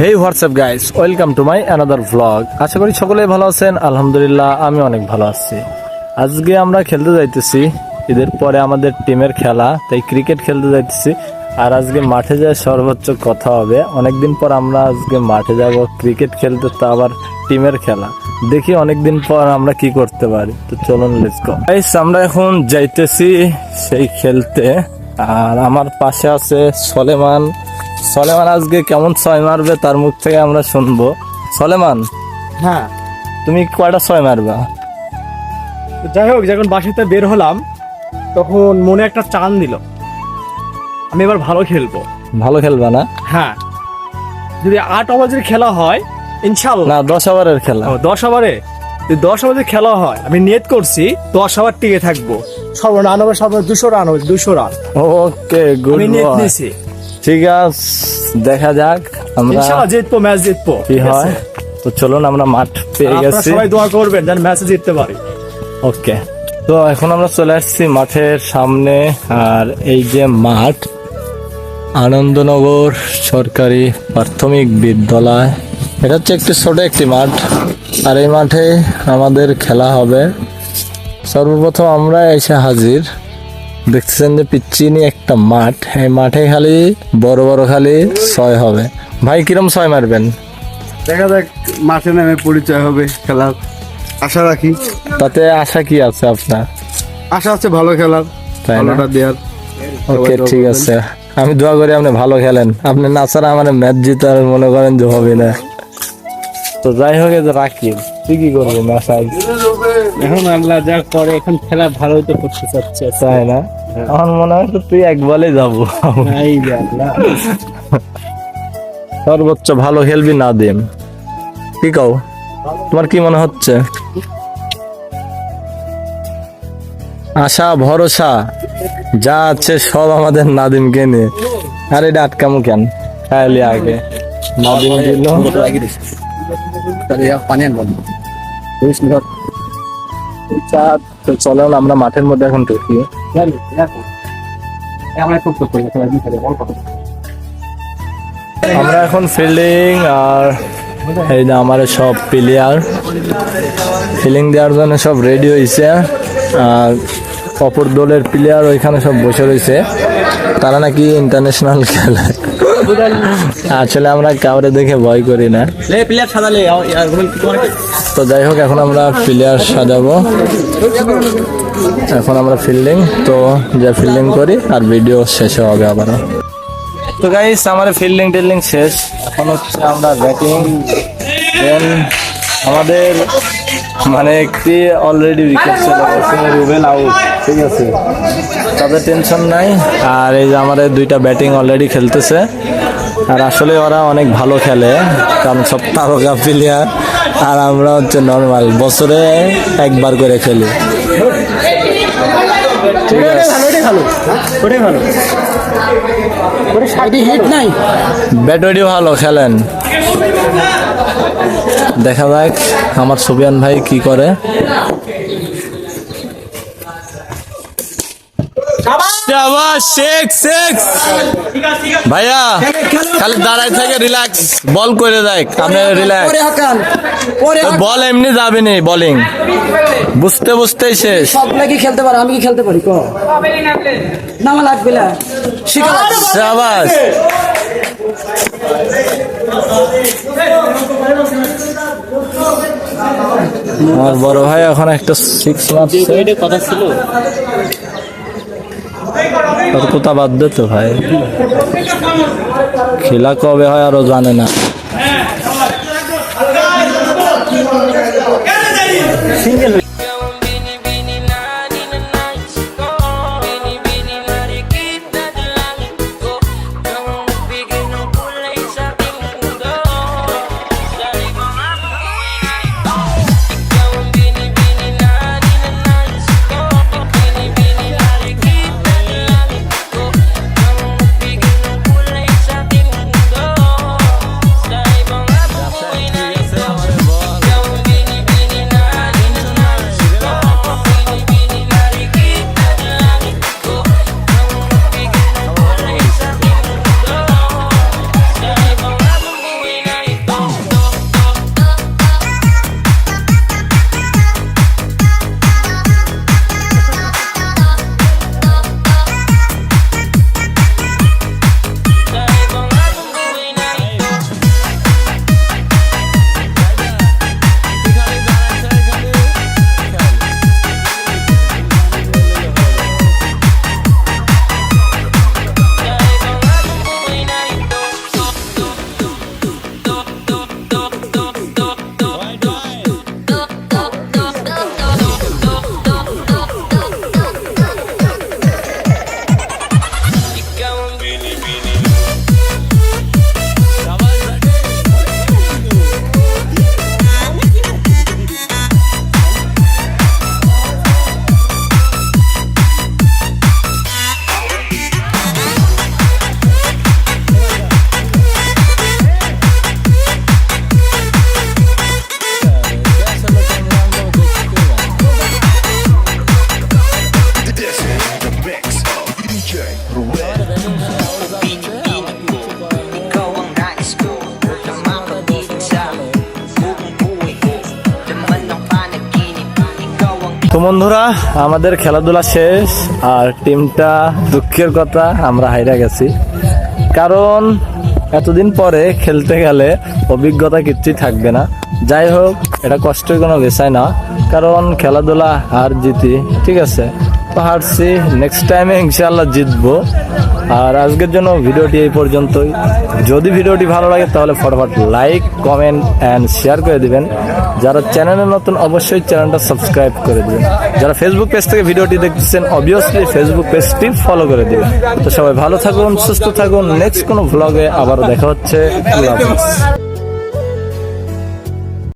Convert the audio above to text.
Hey WhatsApp guys welcome to my another vlog আশা করি সকলেই ভালো আছেন। আলহামদুলিল্লাহ, আমি অনেক ভালো আছি। আজকে আমরা খেলতে যাইতেছি। ঈদের পরে আমাদের টিমের খেলা, তাই ক্রিকেট খেলতে যাইতেছি। আর আজকে মাঠে যায় সর্বোচ্চ কথা হবে, অনেকদিন পর আমরা আজকে মাঠে যাব ক্রিকেট খেলতে, তো আবার টিমের খেলা। দেখি অনেকদিন পর আমরা কি করতে পারি। তো চলুন লেটস গাইস আমরা এখন যাইতেছি সেই খেলতে। আর আমার পাশে আছে সলেমান। সলেমান আজকে কেমন ছয় মারবে তার মুখ থেকে আমরা শুনব। সলেমান হ্যাঁ। তুমি কয়টা ছয় মারবা? যাই হোক যখন বাসাতে বের হলাম তখন মনে একটা চান দিল। আমি এবার ভালো খেলব। ভালো খেলবা না? হ্যাঁ। যদি আট ওভারের খেলা হয় ইনশাল্লাহ। না দশ ওভারের খেলা। দশ ওভারে? যদি দশ ওভারের খেলা হয় আমি নিয়ত করছি দশ ওভার টিকে থাকব। সর্ব রান হবে সর্ব দুশো রান হবে দুশো রান। ওকে গুড আমি নিয়ত নিয়েছি। ঠিক আছে দেখা যাক আমরা জিতবো ম্যাচ জিতবো। কি হয়? তো চলুন আমরা মাঠ পেয়ে গেছি। সবাই দোয়া করবেন যেন ম্যাচে জিততে পারি। ওকে। তো এখন আমরা চলে আসছি মাঠের সামনে আর এই যে মাঠ আনন্দনগর সরকারি প্রাথমিক বিদ্যালয়। এটা হচ্ছে একটি ছোট একটি মাঠ আর এই মাঠে আমাদের খেলা হবে। সর্বপ্রথম আমরা এসে হাজির। দেখতেছেন যে পিচ্চিনি একটা মাঠ। এই মাঠে খালি বড় বড় খালি ছয় হবে। ভাই কিরম ছয় মারবেন? দেখা যাক মাঠে নামে পরিচয় হবে খেলার আশা রাখি। তাতে আশা কি আছে আপনার? আশা আছে ভালো খেলার? ভালোটা দেওয়ার ওকে ঠিক আছে। আমি দোয়া করি আপনি ভালো খেলেন। আপনি না ছাড়া আমার ম্যাচ জিতার মনে করেন যে হবে না। তো যাই হোক রাকিব। তুই কি করবি ম্যাচ আজ এখন আল্লাহ যা করে এখন খেলা ভালোই তো করতে চাচ্ছে। তাই না? আমার মনে হয় তো তুই এক বলে যাব। সর্বোচ্চ ভালো খেলবি না দিম কি কও? তোমার কি মনে হচ্ছে? আশা ভরসা যা আছে সব আমাদের নাদিমকে নিয়ে। আরে এটা আটকামু কেন? খাইলি আগে। নাদিম দিল। তো আমরা মাঠের মধ্যে এখন ঢুকি। আমরা এখন ফিল্ডিং আর এই যে আমার সব প্লেয়ার ফিল্ডিং দেওয়ার জন্য সব রেডি হয়েছে আর অপর দলের প্লেয়ার ওইখানে সব বসে রয়েছে তারা নাকি ইন্টারন্যাশনাল খেলে। আসলে আমরা কাউরে দেখে ভয় করি না। তো যাই হোক এখন আমরা প্লেয়ার সাজাবো। এখন আমরা ফিল্ডিং তো যা ফিল্ডিং করি আর ভিডিও শেষে হবে আবারও। তো গাইস আমার ফিল্ডিং টিল্ডিং শেষ। এখন হচ্ছে আমরা ব্যাটিং দেন আমাদের মানে একটি অলরেডি উইকেট চলে গেছে রুবেল আউট ঠিক আছে। তাদের টেনশন নাই। আর এই যে আমাদের দুইটা ব্যাটিং অলরেডি খেলতেছে। আর আসলে ওরা অনেক ভালো খেলে কারণ সব তারকা প্লেয়ার আর আমরা হচ্ছে নর্মাল বছরে একবার করে খেলি। ঠিক আছে। ভালো ওটাই ভালো। ওটা হিট নাই ব্যাটারি ভালো খেলেন। দেখা যাক আমার সুবিয়ান ভাই কি করে। শাবাশ, শেখ শেখ। ভাইয়া খালি দাঁড়ায় থেকে রিল্যাক্স বল করে দেখ আপনি রিল্যাক্স বল এমনি যাবে নি বোলিং বুঝতে বুঝতেই শেষ। খেলতে পারে আমি কি খেলতে পারি কো না লাগবে না। শাবাশ আমার বড় ভাই এখন একটা সিক্স মারছে কথা ছিল। তোর কোথা বাদ দে তো ভাই। খেলা কবে হয় আরও জানে না। Bini তো বন্ধুরা, আমাদের খেলাধুলা শেষ আর টিমটা দুঃখের কথা, আমরা হাইরা গেছি। কারণ এতদিন পরে খেলতে গেলে অভিজ্ঞতা কিছুই থাকবে না। যাই হোক, এটা কষ্টের কোনো বিষয় না। কারণ খেলাধুলা হার জিতি, ঠিক আছে? হারছি নেক্সট টাইমে ইনশাল্লাহ জিতবো। আর আজকের জন্য ভিডিওটি এই পর্যন্তই। যদি ভিডিওটি ভালো লাগে তাহলে ফটাফট লাইক কমেন্ট অ্যান্ড শেয়ার করে দিবেন। যারা চ্যানেলে নতুন, অবশ্যই চ্যানেলটা সাবস্ক্রাইব করে দিবেন। যারা ফেসবুক পেজ থেকে ভিডিওটি দেখতেছেন অবভিয়াসলি ফেসবুক পেজটি ফলো করে দিবেন। তো সবাই ভালো থাকুন, সুস্থ থাকুন। নেক্সট কোনো ভ্লগে আবারও দেখা হচ্ছে।